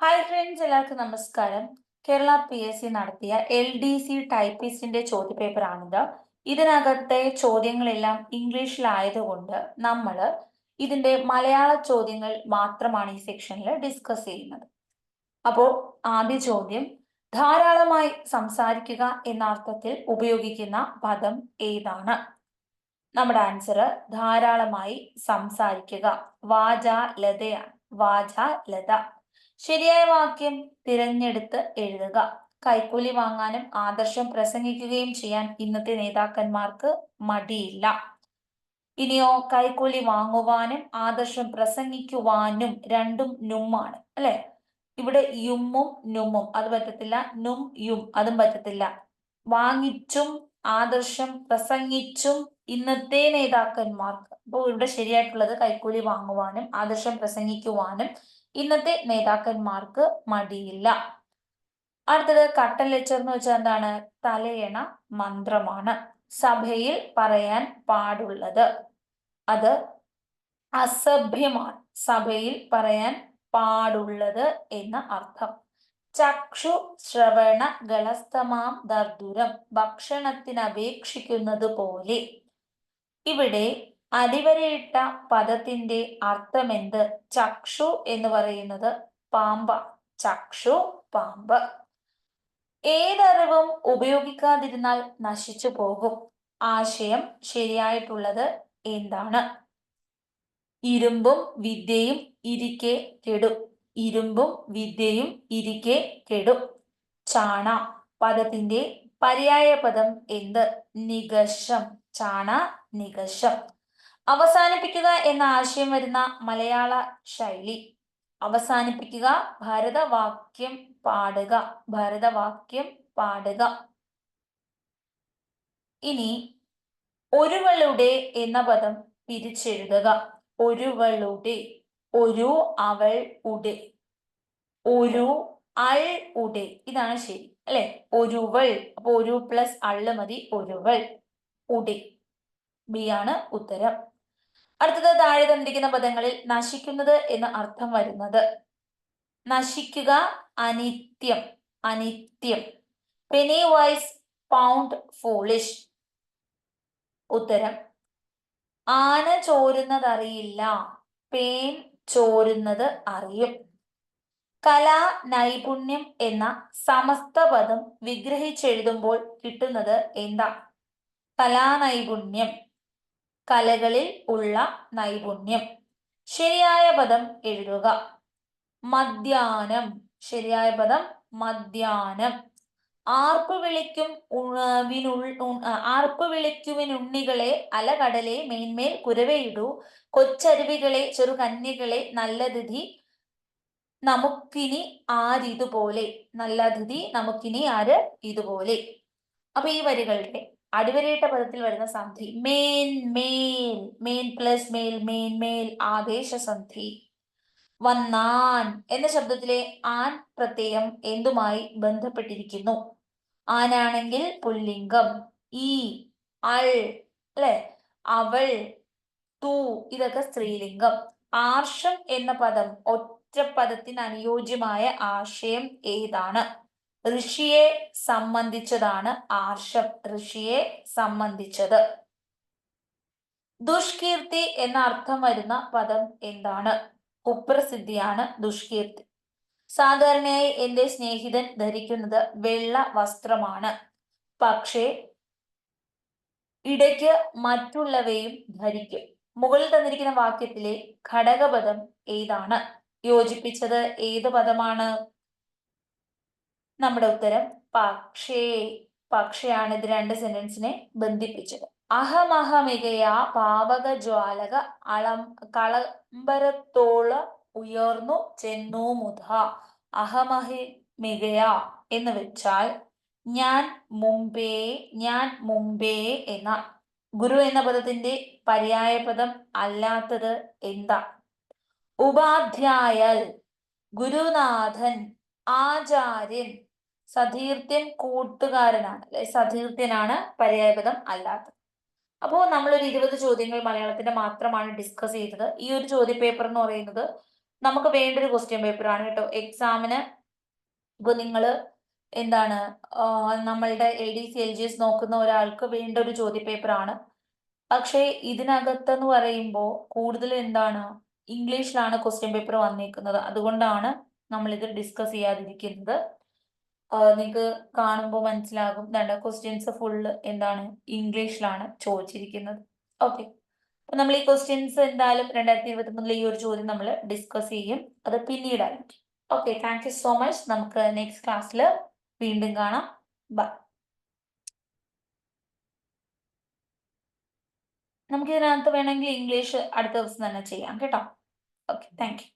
Hi friends എല്ലാവർക്കും നമസ്കാരം. Kerala P S C നടത്തിയ എൽ ഡി സി ടൈപ്പിസ്റ്റിന്റെ ചോദ്യപേപ്പറാണിത്. ഇതിനകത്തെ ചോദ്യങ്ങളെല്ലാം ഇംഗ്ലീഷിലായതുകൊണ്ട് നമ്മൾ ഇതിന്റെ മലയാള ചോദ്യങ്ങൾ മാത്രമാണ് ഈ സെക്ഷനിൽ ഡിസ്കസ് ചെയ്യുന്നത്. അപ്പോൾ ആദ്യ ചോദ്യം ധാരാളമായി സംസാരിക്കുക എന്ന അർത്ഥത്തിൽ ഉപയോഗിക്കുന്ന പദം ഏതാണ്? നമ്മുടെ ആൻസർ ധാരാളമായി സംസാരിക്കുക. വാച ലതയാണ്. വാച ലത. ശരിയായ വാക്യം തിരഞ്ഞെടുത്ത് എഴുതുക. കൈക്കൂലി വാങ്ങാനും ആദർശം പ്രസംഗിക്കുകയും ചെയ്യാൻ ഇന്നത്തെ നേതാക്കന്മാർക്ക് മടിയില്ല. ഇനിയോ കൈക്കൂലി വാങ്ങുവാനും ആദർശം പ്രസംഗിക്കുവാനും രണ്ടും നുമ്മാണ് അല്ലെ? ഇവിടെ യുമ്മും നുമ്മും. അത് പറ്റത്തില്ല. നും യും. അതും പറ്റത്തില്ല. വാങ്ങിച്ചും ആദർശം പ്രസംഗിച്ചും ഇന്നത്തെ നേതാക്കന്മാർക്ക്. അപ്പോൾ ഇവിടെ ശരിയായിട്ടുള്ളത് കൈക്കൂലി വാങ്ങുവാനും ആദർശം പ്രസംഗിക്കുവാനും ഇന്നത്തെ നേതാക്കന്മാർക്ക് മടിയില്ല. അടുത്തത് കട്ടൻ ലെച്ചർ എന്ന് വെച്ചാൽ എന്താണ്? തലയണ മന്ത്രമാണ്. സഭയിൽ പറയാൻ പാടുള്ളത്. അത് അസഭ്യമാണ്. സഭയിൽ പറയാൻ പാടുള്ളത് എന്ന അർത്ഥം. ചക്ഷു ശ്രവണ ഗളസ്തമാം ദർദുരം. ഭക്ഷണത്തിനപേക്ഷിക്കുന്നത് പോലെ ഇവിടെ അടിവരയിട്ട പദത്തിന്റെ അർത്ഥമെന്ത്? ചക്ഷു എന്ന് പറയുന്നത് പാമ്പ. ചക്ഷു പാമ്പ്. ഏതറിവും ഉപയോഗിക്കാതിരുന്നാൽ നശിച്ചു പോകും. ആശയം ശരിയായിട്ടുള്ളത് എന്താണ്? ഇരുമ്പും വിദ്യയും ഇരിക്കെ കെടും. ഇരുമ്പും വിദ്യയും ഇരിക്കെ കെടും. ചാണ പദത്തിന്റെ പര്യായ പദം എന്ത്? നികശം ചാണ നികഷം അവസാനിപ്പിക്കുക എന്ന ആശയം വരുന്ന മലയാള ശൈലി. അവസാനിപ്പിക്കുക ഭരതവാക്യം പാടുക ഭരതവാക്യം പാടുക. ഇനി ഒരുവളുടെ എന്ന പദം പിരിച്ചെഴുതുക. ഒരുവളുടെ ഒരു അവൾ ഉടെ. ഒരു അൾ ഉടെ. ഇതാണ് ശരി അല്ലെ? ഒരുവൾ അപ്പൊ ഒരു പ്ലസ് അള്ള് മതി ഒരുവൾ ഉടെ. ബി ആണ് ഉത്തരം. അടുത്തത് താഴെ തന്നിരിക്കുന്ന പദങ്ങളിൽ നശിക്കുന്നത് എന്ന് അർത്ഥം വരുന്നത്. നശിക്കുക അനിത്യം അനിത്യം. പെനി വൈസ് പൗണ്ട് ഫോളിഷ് ഉത്തരം. ആന ചോരുന്നതറിയില്ല പേൻ ചോരുന്നത് അറിയും. കലാ നൈപുണ്യം എന്ന സമസ്ത പദം വിഗ്രഹിച്ചെഴുതുമ്പോൾ കിട്ടുന്നത് എന്താ? കലാനൈപുണ്യം കലകളിൽ ഉള്ള നൈപുണ്യം. ശരിയായ പദം എഴുതുക. മധ്യാനം. ശരിയായ പദം മധ്യാനം. ആർപ്പ് വിളിക്കും ആർപ്പ് വിളിക്കുവിനുണ്ണികളെ അലകടലെ മേന്മേൽ കുരവയിടൂ കൊച്ചരുവികളെ ചെറുകന്യകളെ നല്ലതിഥി നമുക്കിനി ആരിതുപോലെ നല്ലതിഥി നമുക്കിനി ആര് ഇതുപോലെ? അപ്പൊ ഈ വരികളുടെ അടിവരയിട്ട പദത്തിൽ വരുന്ന സന്ധി. മേൻ മേൽ മേൻ പ്ലസ് മേൽ മേൻ മേൽ ആദേശ സന്ധി. വന്നാൻ എന്ന ശബ്ദത്തിലെ ആൻ പ്രത്യയം എന്തുമായി ബന്ധപ്പെട്ടിരിക്കുന്നു? ആനാണെങ്കിൽ പുല്ലിംഗം ഈ അൾ അല്ലെ? അവൾ തൂ ഇതൊക്കെ സ്ത്രീലിംഗം. ആർഷം എന്ന പദം ഒറ്റ പദത്തിന് അനുയോജ്യമായ ആശയം ഏതാണ്? ഋഷിയെ സംബന്ധിച്ചതാണ് ആർഷം ഋഷിയെ സംബന്ധിച്ചത്. ദുഷ്കീർത്തി എന്ന അർത്ഥം വരുന്ന പദം എന്താണ്? കുപ്രസിദ്ധിയാണ് ദുഷ്കീർത്തി. സാധാരണയായി എന്റെ സ്നേഹിതൻ ധരിക്കുന്നത് വെള്ള വസ്ത്രമാണ്. പക്ഷേ ഇടയ്ക്ക് മറ്റുള്ളവയും ധരിക്കും. മുകളിൽ തന്നിരിക്കുന്ന വാക്യത്തിലെ ഘടകപദം ഏതാണ്? യോജിപ്പിച്ചത് ഏത് പദമാണ്? നമ്മുടെ ഉത്തരം പക്ഷേ പക്ഷെയാണ് ഇത് രണ്ട് സെന്റൻസിനെ ബന്ധിപ്പിച്ചത്. അഹമഹമികയ പാവക ജ്വാലക അളം കളംബരത്തോള ഉയർന്നു ചെന്നു മുത അഹമഹി മികയ എന്ന് വെച്ചാൽ ഞാൻ മുമ്പേ ഞാൻ മുമ്പേ എന്ന. ഗുരു എന്ന പദത്തിന്റെ പര്യായ പദം അല്ലാത്തത് എന്താ? ഉപാധ്യായൽ ഗുരുനാഥൻ ആചാര്യൻ സതീർത്ഥ്യൻ കൂട്ടുകാരനാണ്. അല്ലെ സതീർത്ഥ്യനാണ് പര്യായപദം അല്ലാത്തത്. അപ്പോൾ ഒരു ഇരുപത് ചോദ്യങ്ങൾ മലയാളത്തിന്റെ മാത്രമാണ് ഡിസ്കസ് ചെയ്തത്. ഈ ഒരു ചോദ്യ പേപ്പർ എന്ന് പറയുന്നത് നമുക്ക് വേണ്ട ഒരു ക്വസ്റ്റ്യൻ പേപ്പർ ആണ് കേട്ടോ. എക്സാമിന് ഇപ്പൊ നിങ്ങൾ എന്താണ് നമ്മളുടെ A D C L G S നോക്കുന്ന ഒരാൾക്ക് വേണ്ട ഒരു ചോദ്യ പേപ്പർ ആണ്. പക്ഷേ ഇതിനകത്തെന്ന് പറയുമ്പോൾ കൂടുതൽ എന്താണ് ഇംഗ്ലീഷിലാണ് ക്വസ്റ്റ്യൻ പേപ്പർ വന്നിരിക്കുന്നത് അതുകൊണ്ടാണ് നമ്മൾ ഇത് ഡിസ്കസ് ചെയ്യാതിരിക്കുന്നത്. നിങ്ങൾക്ക് കാണുമ്പോൾ മനസ്സിലാകും. രണ്ട് ക്വസ്റ്റ്യൻസ് ഫുള്ള് എന്താണ് ഇംഗ്ലീഷിലാണ് ചോദിച്ചിരിക്കുന്നത്. ഓക്കെ അപ്പൊ നമ്മൾ ഈ ക്വസ്റ്റ്യൻസ് എന്തായാലും രണ്ടായിരത്തി ഇരുപത്തി മൂന്നിലെ ഈ ഒരു ചോദ്യം നമ്മൾ ഡിസ്കസ് ചെയ്യും. അത് പിന്നീടായിരിക്കും. Okay thank you so much നമുക്ക് നെക്സ്റ്റ് ക്ലാസ്സിൽ വീണ്ടും കാണാം. ബൈ നമുക്ക് ഇതിനകത്ത് വേണമെങ്കിൽ ഇംഗ്ലീഷ് അടുത്ത ദിവസം തന്നെ ചെയ്യാം കേട്ടോ. Okay thank U